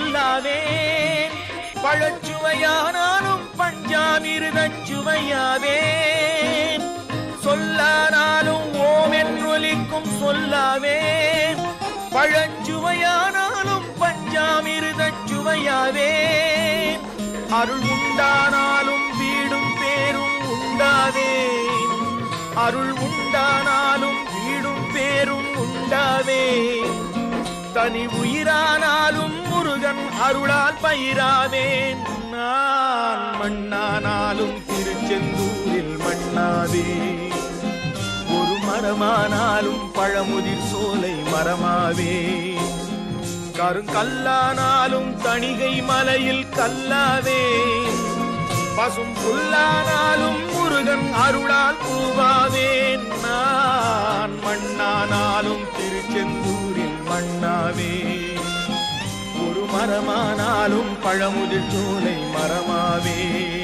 என்றொலிக்கும் பழச்சுவையானாலும் பஞ்சாமிருதச் சுவையாவே சொல்லானாலும் ஓமென்றொலிக்கும் சொல்லாவேன் பழச்சுவையானாலும் பஞ்சாமிருதச் சுவையாவே அருள் உண்டானாலும் வீடும் பேரும் உண்டாவேன் அருள் உண்டானாலும் வீடும் பேரும் உண்டாவேன் தனி உயிரானாலும் முருகன் அருளால் பயிராவேன் நான் மண்ணானாலும் திருச்செந்தூரில் மண்ணாதே ஒரு மரமானாலும் பழமுதிர் சோலை மரமாவே. கருங்கல்லானாலும் தணிகை மலையில் கல்லாவே. பசும் புல்லானாலும் முருகன் அருளால் பூவாவேன் நான் மண்ணானாலும் திருச்செந்தூரில் மண்ணாவே மரமானாலும் பழமுதிர் சோலை மரமாவே.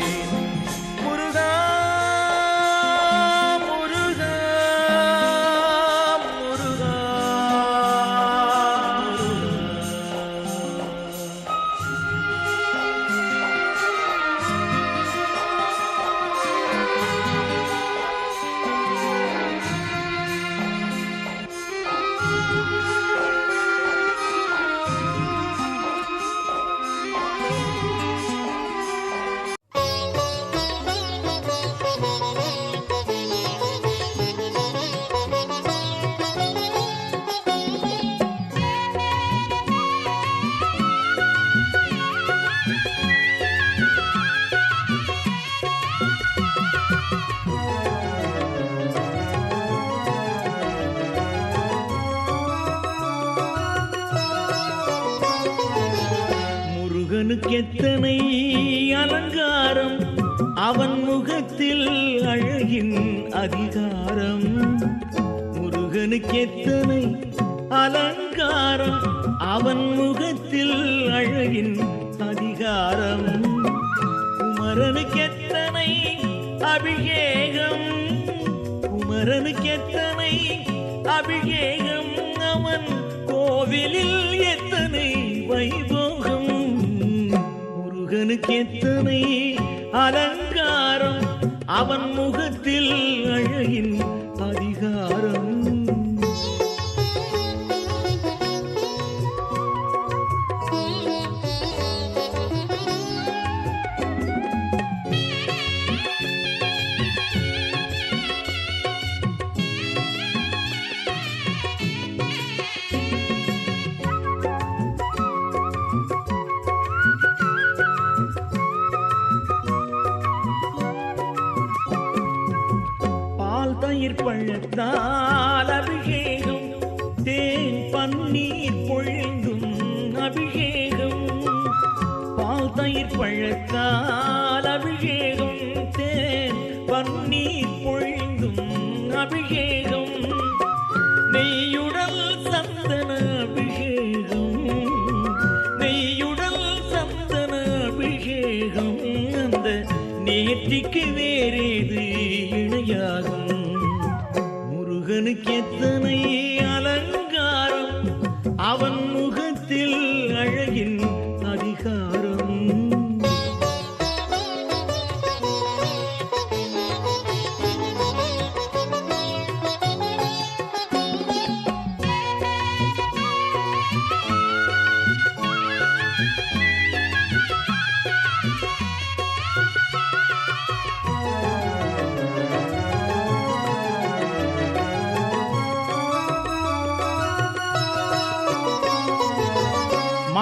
எத்தனை அலங்காரம் அவன் முகத்தில் அழகின் அதிகாரம். முருகனுக்கு எத்தனை அலங்காரம் அவன் முகத்தில் அழகின் அதிகாரம். குமரனுக்கு எத்தனை அபிஷேகம் குமரனுக்கு எத்தனை அபிஷேகம் அவன் கோவிலில் முருகனுக்கு எத்தனை அலங்காரம் அவன் முகத்தில் அழகின் பழத்தால் அபிஷேகம் தேன் பன்னீர் பொழிந்தும் அபிஷேகம். பால் தயிர் பழத்தால் அபிஷேகம் தேன் பன்னீர் பொழிந்தும் அபிஷேகம். முருகனுக்கு எத்தனை அலங்கு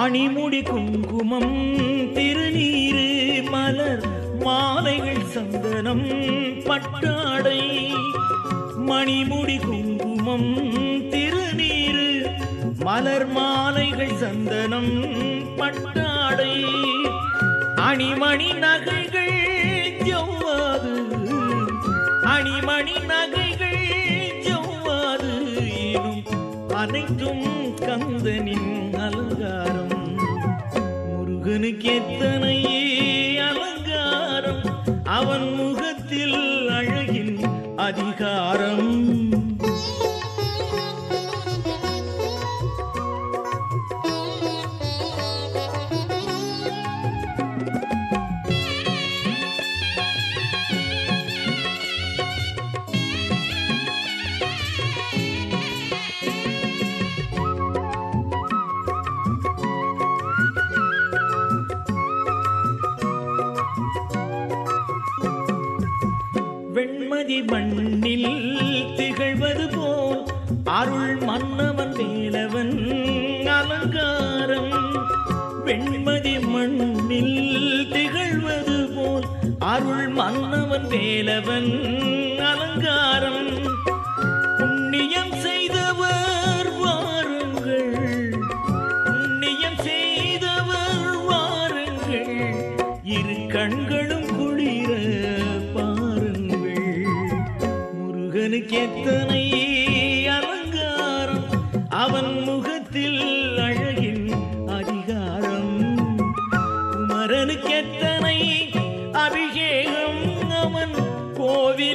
மணிமுடி குங்குமம் திருநீரு மலர் மாலைகள் சந்தனம் பட்டாடை. மணிமுடி குங்குமம் திருநீரு மலர் மாலைகள் சந்தனம் பட்டாடை. அணிமணி நகைகள் ஜவ்வாது. அணிமணி நகை அனைத்தும் கந்தனின் அலங்காரம். முருகனுக்கு எத்தனையே அலங்காரம். அவன் முகத்தில் அழகின் அதிகாரம். வேலவன் அலங்காரம் புண்ணியம் செய்தவர் வாருங்கள். புண்ணியம் செய்தவர் வாருங்கள். இரு கண்களும் குளிர பாருங்கள். முருகனுக்கு எத்தனை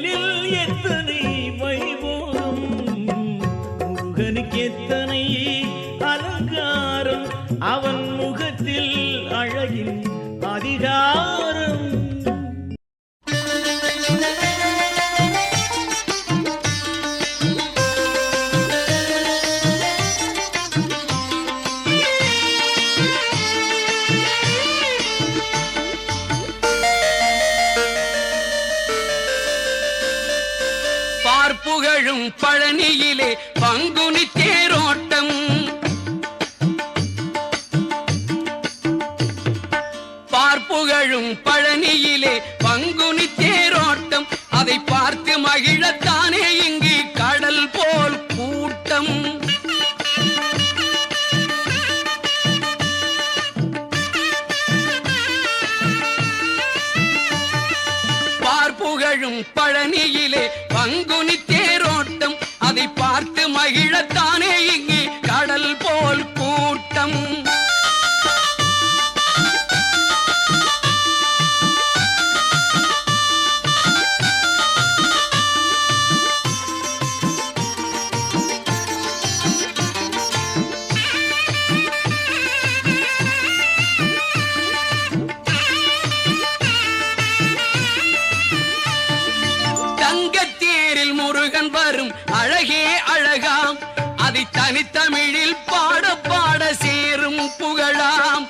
கோவிலில் எத்தனை பார்ப்புகழும் பழனியிலே பங்குனி தேரோட்டம் பார்ப்புகழும் பழனியிலே மகிழத்தானே இங்கு கடல் போல் கூட்டம். அழகே அழகாம் அதை தனித்தமிழில் பாட பாட சேரும் புகழாம்.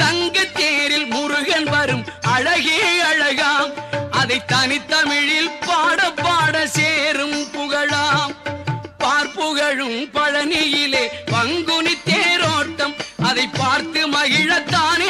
தங்கத்தேரில் முருகன் வரும் அழகே அழகாம். அதை தனித்தமிழில் பாட பாட சேரும் புகழாம். பார்ப்புகழும் பழனியிலே பங்குனி தேரோட்டம். அதை பார்த்து மகிழத்தானே